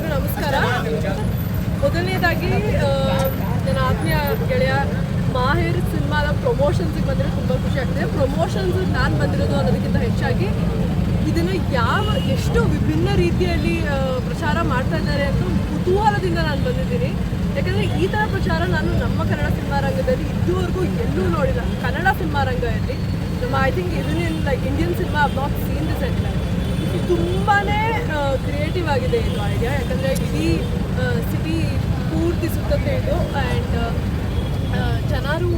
ಎಲ್ಲರಿಗೂ ನಮಸ್ಕಾರ. ಮೊದಲನೇದಾಗಿ ನನ್ನ ಆತ್ಮೀಯ ಗೆಳೆಯ ಮಾಹಿರ್ ಸಿನಿಮಾದ ಪ್ರಮೋಷನ್ಸಿಗೆ ಬಂದರೆ ತುಂಬ ಖುಷಿ ಆಗ್ತದೆ. ಪ್ರಮೋಷನ್ಸ್ ನಾನು ಬಂದಿರೋದು ಅನ್ನೋದಕ್ಕಿಂತ ಹೆಚ್ಚಾಗಿ ಇದನ್ನು ಯಾವ, ಎಷ್ಟು ವಿಭಿನ್ನ ರೀತಿಯಲ್ಲಿ ಪ್ರಚಾರ ಮಾಡ್ತಾ ಇದ್ದಾರೆ ಅಂತ ಕುತೂಹಲದಿಂದ ನಾನು ಬಂದಿದ್ದೀನಿ. ಯಾಕಂದರೆ ಈ ಥರ ಪ್ರಚಾರ ನಾನು ನಮ್ಮ ಕನ್ನಡ ಸಿನಿಮಾ ರಂಗದಲ್ಲಿ ಇದುವರೆಗೂ ಎಲ್ಲೂ ನೋಡಿಲ್ಲ. ಕನ್ನಡ ಸಿನಿಮಾ ರಂಗದಲ್ಲಿ. ನಮ್ಮ ಐ ಥಿಂಕ್ ಇದನ್ನ like Indian cinema not seen this at ತುಂಬಾ ಕ್ರಿಯೇಟಿವ್ ಆಗಿದೆ ಇದು ಐಡಿಯಾ ಯಾಕಂದರೆ ಇಡೀ ಸಿಟಿ ಪೂರ್ತಿ ಸುತ್ತತ್ತೆ ಇದು. ಆ್ಯಂಡ್ ಜನರು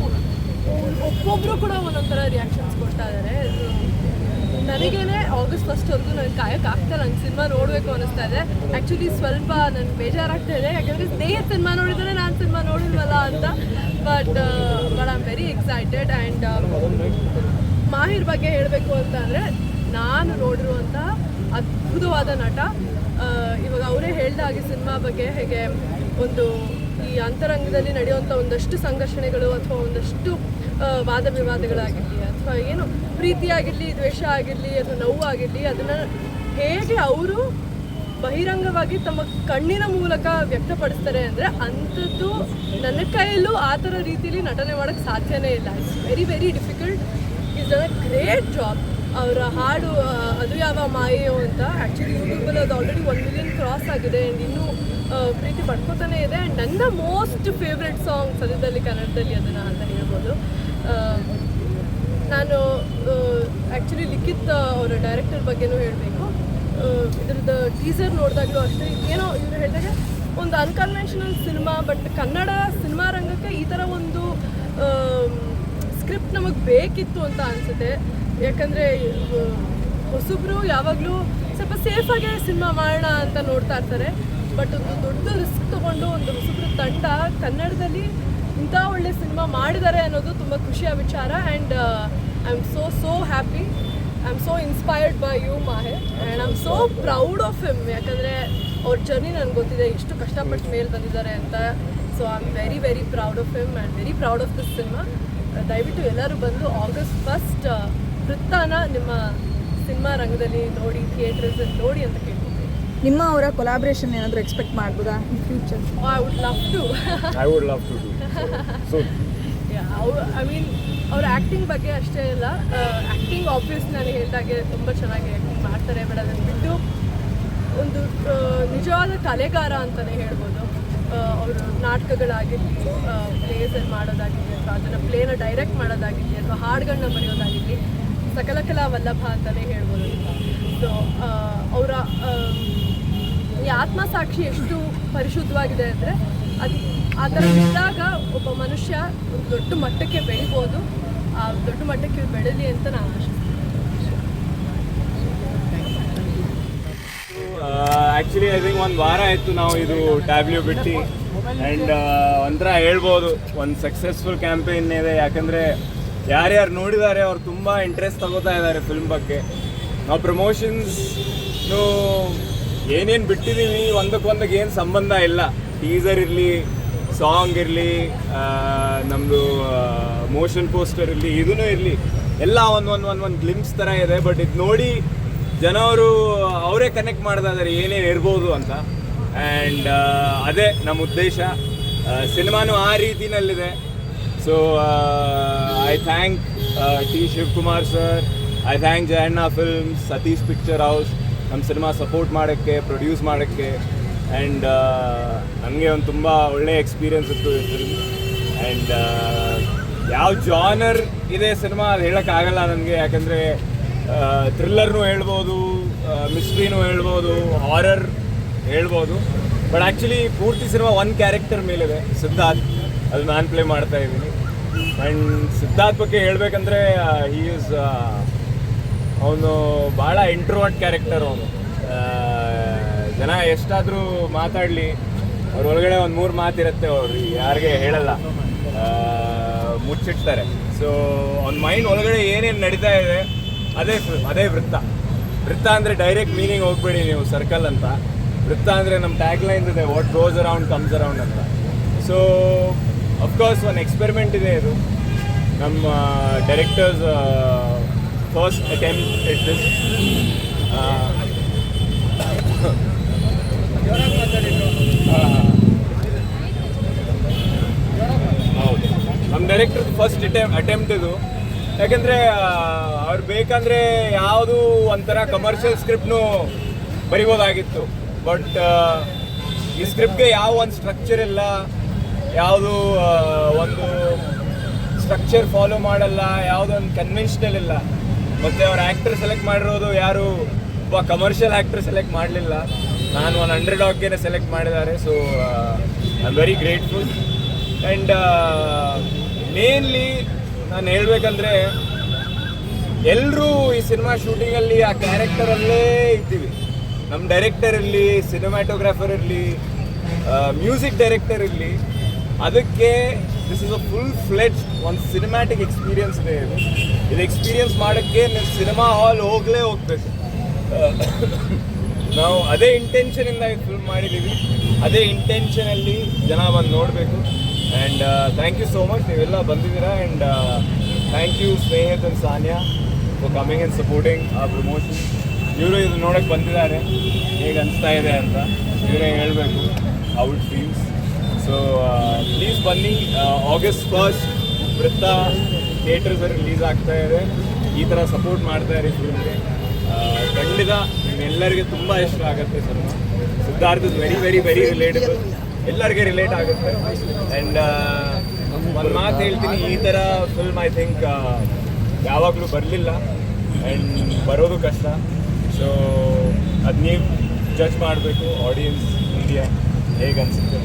ಒಬ್ಬೊಬ್ಬರು ಕೂಡ ಒಂದೊಂಥರ ರಿಯಾಕ್ಷನ್ಸ್ ಕೊಡ್ತಾ ಇದ್ದಾರೆ ನನಗೇನೆ ಆಗಸ್ಟ್ ಫಸ್ಟ್ವರೆಗೂ ನನಗೆ ಕಾಯಕ್ಕೆ ಆಗ್ತಾ ನಂಗೆ ಸಿನಿಮಾ ನೋಡಬೇಕು ಅನಿಸ್ತಾ ಇದೆ. ಆ್ಯಕ್ಚುಲಿ ಸ್ವಲ್ಪ ನನಗೆ ಬೇಜಾರಾಗ್ತಾ ಇದೆ. ಯಾಕಂದರೆ ಸ್ನೇಹಿತ ಸಿನಿಮಾ ನೋಡಿದರೆ ನಾನು ಸಿನಿಮಾ ನೋಡಿಲ್ವಲ್ಲ ಅಂತ. But but I am very excited and Mahir ಬಗ್ಗೆ ಹೇಳಬೇಕು ಅಂತ ಅಂದರೆ ನಾನು ನೋಡಿರುವಂತಹ ಅದ್ಭುತವಾದ ನಟ. ಇವಾಗ ಅವರೇ ಹೇಳ್ದ ಹಾಗೆ ಸಿನಿಮಾ ಬಗ್ಗೆ ಹೇಗೆ ಒಂದು ಈ ಅಂತರಂಗದಲ್ಲಿ ನಡೆಯುವಂಥ ಒಂದಷ್ಟು ಸಂಘರ್ಷಣೆಗಳು ಅಥವಾ ಒಂದಷ್ಟು ವಾದ ವಿವಾದಗಳಾಗಿರಲಿ ಅಥವಾ ಏನು ಪ್ರೀತಿಯಾಗಿರಲಿ, ದ್ವೇಷ ಆಗಿರಲಿ ಅಥವಾ ನೋವು ಆಗಿರಲಿ ಅದನ್ನು ಹೇಗೆ ಅವರು ಬಹಿರಂಗವಾಗಿ ತಮ್ಮ ಕಣ್ಣಿನ ಮೂಲಕ ವ್ಯಕ್ತಪಡಿಸ್ತಾರೆ ಅಂದರೆ ಅಂಥದ್ದು ನನ್ನ ಕೈಯಲ್ಲೂ ಆ ಥರ ರೀತಿಯಲ್ಲಿ ನಟನೆ ಮಾಡೋಕ್ಕೆ ಸಾಧ್ಯನೇ ಇಲ್ಲ. It's very very difficult done a great job ಅವರ ಹಾಡು ಅದು ಯಾವ ಮಾಯೆಯೋ ಅಂತ. ಆ್ಯಕ್ಚುಲಿ ಯೂಟ್ಯೂಬಲ್ಲಿ ಅದು ಆಲ್ರೆಡಿ ಒನ್ ಮಿಲಿಯನ್ ಕ್ರಾಸ್ ಆಗಿದೆ ಆ್ಯಂಡ್ ಇನ್ನೂ ಪ್ರೀತಿ ಪಡ್ಕೋತಾನೆ ಇದೆ. ಆ್ಯಂಡ್ ನನ್ನ ಮೋಸ್ಟ್ ಫೇವ್ರೆಟ್ ಸಾಂಗ್ ಸದ್ಯದಲ್ಲಿ ಕನ್ನಡದಲ್ಲಿ ಅದನ್ನು ಅಂತ ಹೇಳ್ಬೋದು. ನಾನು ಆ್ಯಕ್ಚುಲಿ ಲಿಖಿತ್ ಅವರ ಡೈರೆಕ್ಟರ್ ಬಗ್ಗೆನೂ ಹೇಳಬೇಕು. ಇದ್ರದ್ದು ಟೀಸರ್ ನೋಡಿದಾಗಲೂ ಅಷ್ಟೇ. ಏನೋ ಇವರು ಹೇಳಿದಾಗ, ಒಂದು unconventional cinema but Kannada cinema ರಂಗಕ್ಕೆ ಈ ಥರ ಒಂದು ಸ್ಕ್ರಿಪ್ಟ್ ನಮಗೆ ಬೇಕಿತ್ತು ಅಂತ ಅನಿಸುತ್ತೆ. ಯಾಕಂದರೆ ಹೊಸಬ್ರು ಯಾವಾಗಲೂ ಸ್ವಲ್ಪ ಸೇಫಾಗಿ ಸಿನಿಮಾ ಮಾಡೋಣ ಅಂತ ನೋಡ್ತಾ ಇರ್ತಾರೆ. ಬಟ್ ಒಂದು ದೊಡ್ಡ ರಿಸ್ಕ್ ತಗೊಂಡು ಒಂದು ಹೊಸಬ್ರು ತಂಡ ಕನ್ನಡದಲ್ಲಿ ಇಂಥ ಒಳ್ಳೆ ಸಿನಿಮಾ ಮಾಡಿದ್ದಾರೆ ಅನ್ನೋದು ತುಂಬ ಖುಷಿಯ ವಿಚಾರ. And I am so so happy I am so inspired by you Mahe and I am so proud of him ಯಾಕಂದರೆ, ಅವ್ರ ಜರ್ನಿ ನನಗೆ ಗೊತ್ತಿದೆ. ಎಷ್ಟು ಕಷ್ಟಪಟ್ಟು ಮೇಲೆ ಬಂದಿದ್ದಾರೆ ಅಂತ. So I am very very proud of him and very proud of this cinema ದಯವಿಟ್ಟು ಎಲ್ಲರೂ ಬಂದು ಆಗಸ್ಟ್ ಫಸ್ಟ್ ವೃತ್ತಾನ ನಿಮ್ಮ ಸಿನಿಮಾ ರಂಗದಲ್ಲಿ ನೋಡಿ ಥಿಯೇಟರ್ಸ್ ನೋಡಿ ಅಂತ ಕೇಳ್ತೀನಿ ನಿಮ್ಮ ಅವರ ಕೊಲಾಬ್ರೇಷನ್ ಏನಾದರೂ ಎಕ್ಸ್ಪೆಕ್ಟ್ ಮಾಡ್ಬೋದಾ in future I would love to I would love to I mean ಅವ್ರ ಆ್ಯಕ್ಟಿಂಗ್ ಬಗ್ಗೆ ಅಷ್ಟೇ ಇಲ್ಲ ಆ್ಯಕ್ಟಿಂಗ್ ಆಬ್ವಿಯಸ್ ನಾನು ಹೇಳಿದಾಗೆ ತುಂಬ ಚೆನ್ನಾಗಿ ಆ್ಯಕ್ಟಿಂಗ್ ಮಾಡ್ತಾರೆ ಬಟ್ ಅದನ್ನು ಬಿಟ್ಟು ಒಂದು ನಿಜವಾದ ಕಲೆಗಾರ ಅಂತಲೇ ಹೇಳ್ಬೋದು. ಅವರು ನಾಟಕಗಳಾಗಿರಲಿ ಪ್ಲೇಸಲ್ಲಿ ಮಾಡೋದಾಗಿರಲಿ ಅಥವಾ ಅದನ್ನು ಪ್ಲೇನ ಡೈರೆಕ್ಟ್ ಮಾಡೋದಾಗಿರಲಿ ಅಥವಾ ಹಾಡುಗಳನ್ನ ಬರೆಯೋದಾಗಿರಲಿ ಸಕಲ ಕಲಾ ವಲ್ಲಭ ಅಂತಲೇ ಹೇಳ್ಬೋದು. ಸೊ ಅವರ ಈ ಆತ್ಮಸಾಕ್ಷಿ ಎಷ್ಟು ಪರಿಶುದ್ಧವಾಗಿದೆ ಅಂದರೆ ಅದು ಆ ಥರ ಇದ್ದಾಗ ಒಬ್ಬ ಮನುಷ್ಯ ಒಂದು ದೊಡ್ಡ ಮಟ್ಟಕ್ಕೆ ಬೆಳಿಬೋದು. ಆ ದೊಡ್ಡ ಮಟ್ಟಕ್ಕೆ ಬೆಳೀಲಿ ಅಂತ ನಾನು ಆಶಿಸ್ತೀನಿ ಆ್ಯಕ್ಚುಲಿ ಐ ಥಿಂಕ್ ಒಂದು ವಾರ ಆಯಿತು ನಾವು ಇದು ಟ್ಯಾಬ್ಲ್ಯೂ ಬಿಟ್ಟು ಆ್ಯಂಡ್ ಒಂಥರ ಹೇಳ್ಬೋದು, ಒಂದು ಸಕ್ಸಸ್ಫುಲ್ ಕ್ಯಾಂಪೇನ್ ಇದೆ. ಯಾಕಂದರೆ ಯಾರ್ಯಾರು ನೋಡಿದ್ದಾರೆ ಅವ್ರು ತುಂಬ ಇಂಟ್ರೆಸ್ಟ್ ತಗೋತಾ ಇದ್ದಾರೆ ಫಿಲ್ಮ್ ಬಗ್ಗೆ. ನಾವು ಪ್ರಮೋಷನ್ಸ್ನು ಏನೇನು ಬಿಟ್ಟಿದ್ದೀವಿ ಒಂದಕ್ಕೊಂದಕ್ಕೆ ಏನು ಸಂಬಂಧ ಇಲ್ಲ. ಟೀಸರ್ ಇರಲಿ ಸಾಂಗ್ ಇರಲಿ ನಮ್ಮದು ಮೋಷನ್ ಪೋಸ್ಟರ್ ಇರಲಿ ಇದೂ ಇರಲಿ. ಎಲ್ಲ ಒಂದು ಒಂದು ಒಂದು ಒಂದು ಗ್ಲಿಮ್ಸ್ ಥರ ಇದೆ ಬಟ್ ಇದು ನೋಡಿ ಜನವರು ಅವರೇ ಕನೆಕ್ಟ್ ಮಾಡ್ತಾ ಇದ್ದಾರೆ ಏನೇನು ಇರ್ಬೋದು ಅಂತ. ಆ್ಯಂಡ್ ಅದೇ ನಮ್ಮ ಉದ್ದೇಶ. ಸಿನಿಮಾನು ಆ ರೀತಿನಲ್ಲಿದೆ. So I thank T Shivakumar sir I thank Jayanna films Sathish picture house ನಮ್ಮ ಸಿನಿಮಾ ಸಪೋರ್ಟ್ ಮಾಡೋಕ್ಕೆ ಪ್ರೊಡ್ಯೂಸ್ ಮಾಡೋಕ್ಕೆ. ಆ್ಯಂಡ್ ನನಗೆ ಒಂದು ತುಂಬ ಒಳ್ಳೆಯ ಎಕ್ಸ್ಪೀರಿಯನ್ಸ್ ಇತ್ತು ಫಿಲ್ಮ್ ಆ್ಯಂಡ್ ಯಾವ ಜಾನರ್ ಇದೆ ಸಿನಿಮಾ ಅದು ಹೇಳೋಕ್ಕಾಗಲ್ಲ ನನಗೆ ಯಾಕಂದರೆ ಥ್ರಿಲ್ಲರ್ನೂ ಹೇಳ್ಬೋದು ಮಿಸ್ಟ್ರಿನೂ ಹೇಳ್ಬೋದು ಹಾರರ್ ಹೇಳ್ಬೋದು. ಬಟ್ ಆ್ಯಕ್ಚುಲಿ ಪೂರ್ತಿ ಸಿನಿಮಾ ಒನ್ ಕ್ಯಾರೆಕ್ಟರ್ ಮೇಲಿದೆ, ಸಿದ್ಧಾರ್ಥ್. ಅದು ನಾನು ಪ್ಲೇ ಮಾಡ್ತಾ ಇದ್ದೀನಿ. ಆ್ಯಂಡ್ ಸಿದ್ಧಾರ್ಥ್ ಬಗ್ಗೆ ಹೇಳಬೇಕಂದ್ರೆ ಹೀ ಈಸ್ ಅವನು ಭಾಳ ಇಂಟ್ರೋವರ್ಟ್ ಕ್ಯಾರೆಕ್ಟರ್ ಅವನು. ಜನ ಎಷ್ಟಾದರೂ ಮಾತಾಡಲಿ, ಅವ್ರ ಒಳಗಡೆ ಒಂದು ಮೂರು ಮಾತಿರುತ್ತೆ ಅವರು ಯಾರಿಗೆ ಹೇಳಲ್ಲ. ಮುಚ್ಚಿಡ್ತಾರೆ. ಸೊ ಅವ್ನ ಮೈಂಡ್ ಒಳಗಡೆ ಏನೇನು ನಡೀತಾ ಇದೆ, ಅದೇ ಅದೇ ವೃತ್ತ. ವೃತ್ತ ಅಂದರೆ ಡೈರೆಕ್ಟ್ ಮೀನಿಂಗ್ ಹೋಗ್ಬೇಡಿ ನೀವು ಸರ್ಕಲ್ ಅಂತ. ವೃತ್ತ ಅಂದರೆ ನಮ್ಮ ಟ್ಯಾಗ್ ಲೈನ್ ಇದೆ what goes around comes around ಅಂತ. ಸೊ ಅಫ್ಕೋರ್ಸ್ ಒಂದು ಎಕ್ಸ್ಪೆರಿಮೆಂಟ್ ಇದೆ ಇದು. ನಮ್ಮ directors first attempt it this ಹೌದು. ನಮ್ಮ ಡೈರೆಕ್ಟರ್ ಫಸ್ಟ್ ಅಟೆಂಪ್ ಅಟೆಂಪ್ಟ್ ಇದು. ಯಾಕೆಂದರೆ ಅವ್ರು ಬೇಕಂದರೆ ಯಾವುದು ಒಂಥರ ಕಮರ್ಷಿಯಲ್ ಸ್ಕ್ರಿಪ್ಟ್ನು ಬರಿಬೋದಾಗಿತ್ತು. ಬಟ್ ಈ ಸ್ಕ್ರಿಪ್ಟ್ಗೆ ಯಾವ ಒಂದು ಸ್ಟ್ರಕ್ಚರ್ ಇಲ್ಲ. ಯಾವುದು ಒಂದು ಸ್ಟ್ರಕ್ಚರ್ ಫಾಲೋ ಮಾಡಲ್ಲ ಯಾವುದೊಂದು ಕನ್ವೆನ್ಷನಲ್ ಇಲ್ಲ. ಮತ್ತು ಅವ್ರ ಆ್ಯಕ್ಟರ್ ಸೆಲೆಕ್ಟ್ ಮಾಡಿರೋದು ಯಾರು? ಒಬ್ಬ ಕಮರ್ಷಿಯಲ್ ಆ್ಯಕ್ಟರ್ ಸೆಲೆಕ್ಟ್ ಮಾಡಲಿಲ್ಲ. ನಾನು ಒನ್ ಹಂಡ್ರೆಡ್ ಡಾಗ್ಗೆ ಸೆಲೆಕ್ಟ್ ಮಾಡಿದ್ದಾರೆ so I am very grateful and mainly ನಾನು ಹೇಳಬೇಕಂದ್ರೆ ಎಲ್ಲರೂ ಈ ಸಿನಿಮಾ ಶೂಟಿಂಗಲ್ಲಿ ಆ ಕ್ಯಾರೆಕ್ಟರಲ್ಲೇ ಇದ್ದೀವಿ. ನಮ್ಮ ಡೈರೆಕ್ಟರ್ ಇರಲಿ ಸಿನಿಮ್ಯಾಟೋಗ್ರಾಫರ್ ಇರಲಿ ಮ್ಯೂಸಿಕ್ ಡೈರೆಕ್ಟರ್ ಇರಲಿ. ಅದಕ್ಕೆ this is a full fledged ಒಂದು ಸಿನಿಮ್ಯಾಟಿಕ್ ಎಕ್ಸ್ಪೀರಿಯನ್ಸ್ ಇದೆ ಇದು. ಇದು ಎಕ್ಸ್ಪೀರಿಯನ್ಸ್ ಮಾಡೋಕ್ಕೆ ನೀವು ಸಿನಿಮಾ ಹಾಲ್ ಹೋಗಲೇ ಹೋಗ್ಬೇಕು. ನಾವು ಅದೇ ಇಂಟೆನ್ಷನಿಂದ ಇದು ಫಿಲ್ಮ್ ಮಾಡಿದ್ದೀವಿ. ಅದೇ ಇಂಟೆನ್ಷನಲ್ಲಿ ಜನ ಬಂದು ನೋಡಬೇಕು. And thank you so much ನೀವೆಲ್ಲ ಬಂದಿದ್ದೀರಾ. And thank you Snehith and Saniya for coming and supporting ಆ ಪ್ರಮೋಷನ್ ಇವರು ಇದು ನೋಡೋಕ್ಕೆ ಬಂದಿದ್ದಾರೆ. ಹೇಗೆ ಅನಿಸ್ತಾ ಇದೆ ಅಂತ. ಇವರೇ ಹೇಳಬೇಕು ಔಟ್ ಫೀಲ್ಸ್ ಸೊ ಪ್ಲೀಸ್ ಬನ್ನಿ. August first Vritta theatres release ಆಗ್ತಾ ಇದೆ. ಈ ಥರ ಸಪೋರ್ಟ್ ಮಾಡ್ತಾ ಇರಿ ಫಿಲ್ಮ್ಗೆ ಖಂಡಿತ ನಿಮ್ಮೆಲ್ಲರಿಗೆ ತುಂಬ ಇಷ್ಟ ಆಗುತ್ತೆ sir Siddharth is very very very relatable ಎಲ್ಲರಿಗೆ ರಿಲೇಟ್ ಆಗುತ್ತೆ. ಆ್ಯಂಡ್ ಒಂದು ಮಾತು ಹೇಳ್ತೀನಿ. ಈ ಥರ ಫಿಲ್ಮ್ ಐ ಥಿಂಕ್ ಯಾವಾಗಲೂ ಬರಲಿಲ್ಲ. ಆ್ಯಂಡ್ ಬರೋದು ಕಷ್ಟ. ಸೊ ಅದು ನೀವು ಜಡ್ಜ್ ಮಾಡಬೇಕು ಆಡಿಯನ್ಸ್ ಮೀಡಿಯಾ ಹೇಗೆ ಅನಿಸುತ್ತೆ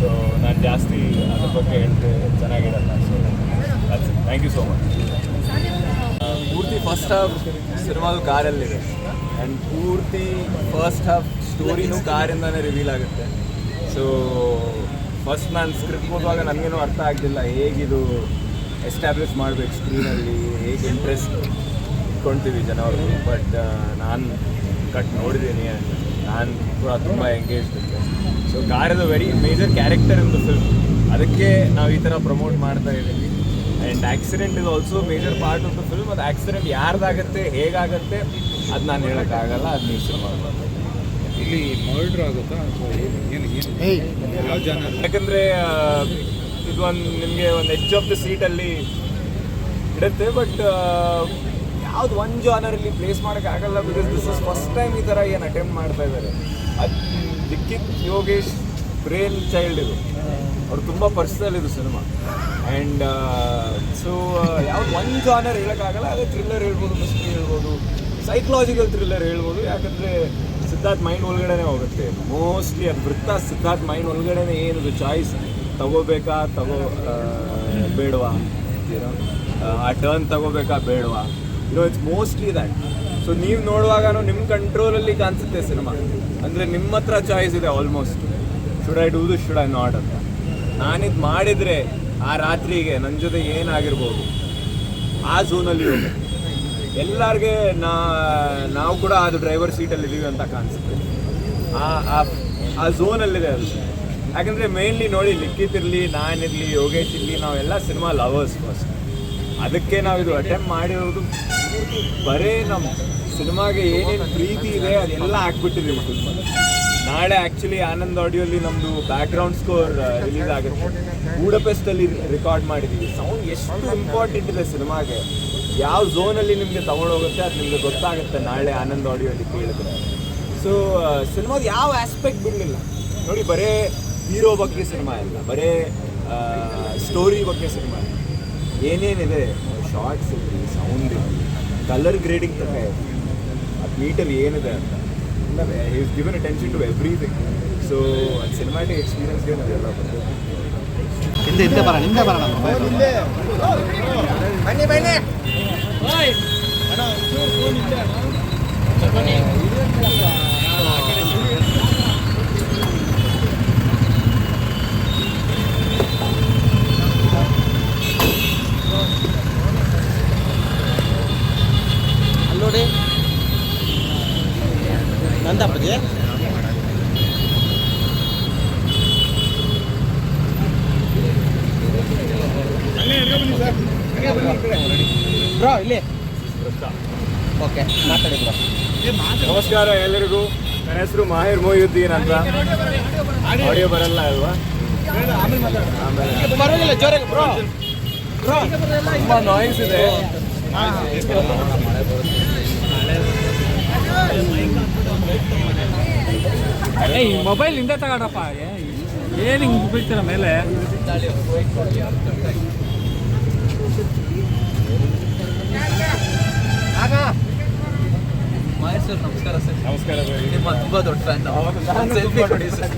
ಸೊ ನಾನು ಜಾಸ್ತಿ ಅದ್ರ ಬಗ್ಗೆ ಹೇಳ್ತೆ ಚೆನ್ನಾಗಿರಲ್ಲ. So thank you so much ಪೂರ್ತಿ ಫಸ್ಟ್ ಹಾಫ್ ಸಿನಿಮಾದು ಕಾರಲ್ಲಿದೆ. ಆ್ಯಂಡ್ ಪೂರ್ತಿ ಫಸ್ಟ್ ಹಾಫ್ ಸ್ಟೋರಿನೂ ಕಾರಿಂದನೇ ರಿವೀಲ್ ಆಗುತ್ತೆ. ಸೊ ಫಸ್ಟ್ ನಾನು ಸ್ಕ್ರಿಪ್ಟ್ ಓದುವಾಗ ನನಗೇನು ಅರ್ಥ ಆಗಲಿಲ್ಲ ಹೇಗಿದು ಎಸ್ಟಾಬ್ಲಿಷ್ ಮಾಡಬೇಕು ಸ್ಕ್ರೀನಲ್ಲಿ ಹೇಗೆ ಇಂಟ್ರೆಸ್ಟ್ ಇಟ್ಕೊಳ್ತೀವಿ ಜನವರು ಬಟ್ ನಾನು ಕಟ್ ನೋಡಿದ್ದೀನಿ ನಾನು ಕೂಡ ತುಂಬ ಎಂಗೇಜ್ ಇದ್ದೆ so car is a very major character in the film ಅದಕ್ಕೆ ನಾವು ಈ ಥರ ಪ್ರಮೋಟ್ ಮಾಡ್ತಾ ಇದ್ದೀವಿ. And accident is also major part of the film ಅದು ಆಕ್ಸಿಡೆಂಟ್ ಯಾರ್ದಾಗತ್ತೆ ಹೇಗಾಗತ್ತೆ ಅದು ನಾನು ಹೇಳೋಕ್ಕಾಗಲ್ಲ. ಅದು ನೀವು ಮಾಡಬಾರ್ದು ಇಲ್ಲಿ ಮರ್ಡ್ರ್ ಆಗುತ್ತಾ? ಯಾವ ಜನ? ಯಾಕಂದರೆ ಇದು ಒಂದು ನಿಮಗೆ ಒಂದು ಎಚ್ ಆಫ್ ದ ಸೀಟಲ್ಲಿ ಇಡುತ್ತೆ. ಬಟ್ ಯಾವ್ದು ಒಂದು ಜಾನರಲ್ಲಿ ಪ್ಲೇಸ್ ಮಾಡೋಕ್ಕಾಗಲ್ಲ because this is first time ಈ ಥರ ಏನು ಅಟೆಂಪ್ಟ್ ಮಾಡ್ತಾ ಇದ್ದಾರೆ. ಅದು ಯೋಗೇಶ್ ಬ್ರೇನ್ ಚೈಲ್ಡ್ ಇದು. ಅವ್ರು ತುಂಬ ಪರ್ಸನಲ್ ಇದು ಸಿನಿಮಾ ಆ್ಯಂಡ್ ಸೊ ಯಾವ್ದು ಒಂದು ಜಾನರ್ ಹೇಳೋಕ್ಕಾಗಲ್ಲ ಅದೇ ಥ್ರಿಲ್ಲರ್ ಹೇಳ್ಬೋದು ಮಿಸ್ಟ್ರಿ ಹೇಳ್ಬೋದು ಸೈಕಲಾಜಿಕಲ್ ಥ್ರಿಲ್ಲರ್ ಹೇಳ್ಬೋದು. ಯಾಕಂದರೆ ಸಿದ್ಧಾರ್ಥ್ ಮೈಂಡ್ ಒಳಗಡೆನೆ ಹೋಗುತ್ತೆ. ಮೋಸ್ಟ್ಲಿ ಅದು ವೃತ್ತ ಸಿದ್ಧಾರ್ಥ್ ಮೈಂಡ್ ಒಳಗಡೆನೆ ಏನಿದು ಚಾಯ್ಸ್ ತಗೋಬೇಕಾ? ತಗೋ ಬೇಡವಾ? ಆ ಟರ್ನ್ ತಗೋಬೇಕಾ? ಬೇಡವಾ? ಇರೋ ಇಟ್ಸ್ ಮೋಸ್ಟ್ಲಿ ದ್ಯಾಟ್ ಸೊ ನೀವು ನೋಡುವಾಗನೂ ನಿಮ್ಮ ಕಂಟ್ರೋಲಲ್ಲಿ ಕಾಣಿಸುತ್ತೆ ಸಿನಿಮಾ ಅಂದರೆ ನಿಮ್ಮ ಹತ್ರ ಚಾಯ್ಸ್ ಇದೆ ಆಲ್ಮೋಸ್ಟ್ ಶುಡ್ ಐ ಡೂ ದು ಶುಡ್ ಐ ನಾಟ್ ಅಂತ. ನಾನಿದು ಮಾಡಿದರೆ ಆ ರಾತ್ರಿಗೆ ನನ್ನ ಜೊತೆ ಏನಾಗಿರ್ಬೋದು? ಆ ಝೋನಲ್ಲಿ ಹೋಗುತ್ತೆ ಎಲ್ಲರಿಗೆ ನಾ, ನಾವು ಕೂಡ ಅದು ಡ್ರೈವರ್ ಸೀಟಲ್ಲಿ ಇದ್ದೀವಿ ಅಂತ ಕಾಣಿಸುತ್ತೆ. ಆ, ಆ- ಆ ಝೋನಲ್ಲಿದೆ ಅದು. ಯಾಕಂದರೆ ಮೇನ್ಲಿ ನೋಡಿ, ಲಿಖಿತ್ ಇರಲಿ ನಾನಿರಲಿ ಯೋಗೇಶ್ ಇರಲಿ, ನಾವೆಲ್ಲ ಸಿನಿಮಾ ಲವರ್ಸ್ ಫಸ್ಟ್ ಅದಕ್ಕೆ ನಾವು ಇದು ಅಟೆಂಪ್ಟ್ ಮಾಡಿರೋದು ಬರೇ ನಮ್ಮ ಸಿನಿಮಾಗೆ ಏನೇನು ಪ್ರೀತಿ ಇದೆ ಅದೆಲ್ಲ ಹಾಕ್ಬಿಟ್ಟಿದ್ದೀವಿ ತುಂಬ ನಾಳೆ ಆ್ಯಕ್ಚುಲಿ ಆನಂದ್ ಆಡಿಯೋಲಿ ನಮ್ಮದು ಬ್ಯಾಕ್ಗ್ರೌಂಡ್ ಸ್ಕೋರ್ ರಿಲೀಸ್ ಆಗುತ್ತೆ. ಬೂಡಪೆಸ್ಟಲ್ಲಿ ರೆಕಾರ್ಡ್ ಮಾಡಿದ್ದೀವಿ. ಸೌಂಡ್ ಎಷ್ಟು ಇಂಪಾರ್ಟೆಂಟ್ ಇದೆ ಸಿನಿಮಾಗೆ. ಯಾವ ಝೋನಲ್ಲಿ ನಿಮಗೆ ತೊಗೊಂಡೋಗುತ್ತೆ ಅದು ನಿಮಗೆ ಗೊತ್ತಾಗುತ್ತೆ ನಾಳೆ ಆನಂದ್ ಆಡಿಯೋಲಿ ಕೇಳಿದ್ರೆ. ಸೊ ಸಿನಿಮಾದ ಯಾವ ಆಸ್ಪೆಕ್ಟ್ ಬಿಡಲಿಲ್ಲ. ನೋಡಿ, ಬರೇ ಹೀರೋ ಬಗ್ಗೆ ಸಿನಿಮಾ ಇಲ್ಲ. ಬರೇ ಸ್ಟೋರಿ ಬಗ್ಗೆ ಸಿನಿಮಾ ಇಲ್ಲ. ಏನೇನಿದೆ? ಶಾರ್ಟ್ಸ್ ಇರಲಿ ಸೌಂಡ್ ಇರಲಿ ಕಲರ್ ಗ್ರೇಡಿಂಗ್ ತನಕ ಅದು ನೀಟಲ್ಲಿ ಏನಿದೆ ಅಂತ. Is given attention to everything so ಅದು ಸಿನಿಮಾಟಿಕ್ ಎಕ್ಸ್ಪೀರಿಯನ್ಸ್ಗೆ ನಾವೆಲ್ಲ ಬಂದು ಹಿಂದೆ ಹಿಂದೆ ಬರೋಣ ಹಿಂದೆ ಬರೋಣ ಅಲ್ಲಿ ನೋಡಿ ನಂದಪ್ಪಜಿ ಬ್ರೋ ಇಲ್ಲಿ. ಓಕೆ ಮಾತಾಡಿ ಬ್ರೋ. ನಮಸ್ಕಾರ ಎಲ್ಲರಿಗೂ. ನನ್ನ ಹೆಸರು ಮಾಹಿರ್ ಮೊಹಿಯುದ್ದೀನ್ ಅಂತ. ಆಡಿಯೋ ಬರಲ್ಲ ಅಲ್ವಾ? ಪರವಾಗಿಲ್ಲ ಜೋರಾಗಿ ಬ್ರೋ. ಬ್ರೋ ತುಂಬಾ ನಾಯ್ಸ್ ಇದೆ. ಏಯ್ ಮೊಬೈಲ್ ಹಿಂದೆ ತಗೊಂಡಪ್ಪ ಏನು ಹಿಂಗೆ ಬೀಳ್ತೀರ ಮೇಲೆ? ಮಹೇಶ್ ಸರ್ ನಮಸ್ಕಾರ ಸರ್. ನಮಸ್ಕಾರ. ನಿಮ್ಮ ತುಂಬ ದೊಡ್ಡ ಫ್ಯಾನ್ ಸೆಲ್ಫಿ ಕೊಡಿ ಸರ್.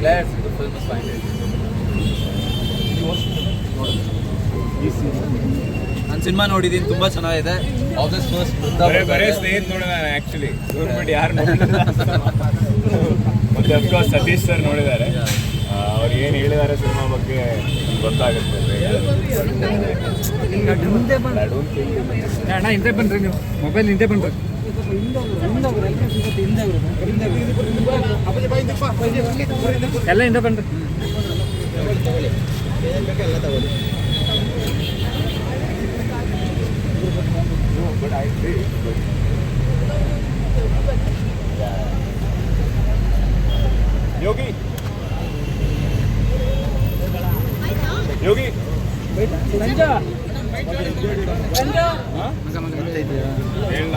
ಗ್ಲಾಡ್ ಫಿಲ್ಮ್ ಫೈನ್ ನಾನು ಸಿನಿಮಾ ನೋಡಿದ್ದೀನಿ ತುಂಬಾ ಚೆನ್ನಾಗಿದೆ. ಆಫೀಸ್ ಫಸ್ಟ್ ಬರೇ ಬರೇ ಸ್ನೇಹಿತ ನೋಡಿದಾನೆ ಆಕ್ಚುಲಿ ಗೌರ್ಮೆಂಟ್ ಯಾರು ನೋಡಿಲ್ಲ ಮತ್ತೆ ಅಫ್ಕೋರ್ಸ್ ಸತೀಶ್ ಸರ್ ನೋಡಿದ್ದಾರೆ. ಅವ್ರು ಏನು ಹೇಳಿದ್ದಾರೆ ಸಿನಿಮಾ ಬಗ್ಗೆ ಗೊತ್ತಾಗುತ್ತೆ. ಅಣ್ಣ ಹಿಂದೆ ಬನ್ರಿ ನೀವು. ಮೊಬೈಲ್ ಹಿಂದೆ ಬನ್ರಿ. ಎಲ್ಲ ಹಿಂದೆ ಬನ್ರಿ. but I Yogi. ಯೋಗಿ. ಹೇಳ.